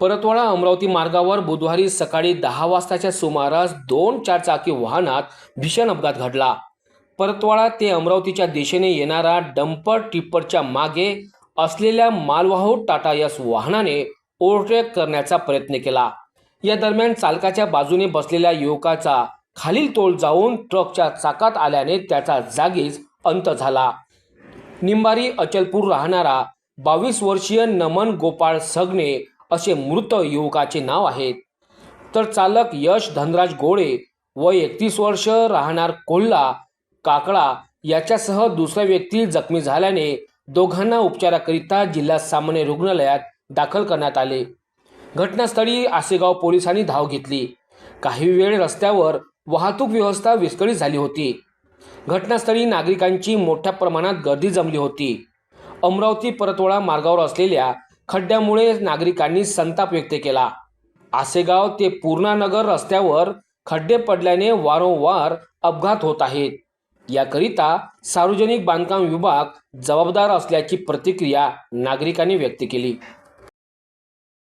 परतवाडा अमरावती मार्गावर बुधवारी सकाळी दहा वाजताच्या सुमारास दोन चारचाकी वाहनात भीषण अपघात घडला. परतवाडा ते अमरावतीच्या दिशेने येणारा डंपर टिप्परच्या मागे असलेल्या मालवाहू टाटा यस वाहनाने ओव्हरटेक करण्याचा प्रयत्न केला. या दरम्यान चालकाच्या बाजूने बसलेल्या युवकाचा खालील तोल जाऊन ट्रकच्या चाकात आल्याने त्याचा जागीच अंत झाला. निंबारी अचलपूर राहणारा बावीस वर्षीय नमन गोपाळ सगणे असे मृत युवकाचे नाव आहेत. तर चालक यश धनराज गोळे व एकतीस वर्ष राहणार कोल्हा काकडा याच्यासह दुसरा व्यक्ती जखमी झाल्याने दोघांना उपचाराकरिता जिल्हा सामान्य रुग्णालयात दाखल करण्यात आले. घटनास्थळी आसेगाव पोलिसांनी धाव घेतली. काही वेळ रस्त्यावर वाहतूक व्यवस्था विस्कळीत झाली होती. घटनास्थळी नागरिकांची मोठ्या प्रमाणात गर्दी जमली होती. अमरावती परतवाडा मार्गावर असलेल्या खड्ड्यामुळे नागरिकांनी संताप व्यक्त केला. आसेगाव ते पूर्णानगर रस्त्यावर खड्डे पडल्याने वारंवार अपघात होत आहेत. याकरिता सार्वजनिक बांधकाम विभाग जबाबदार असल्याची प्रतिक्रिया नागरिकांनी व्यक्त केली.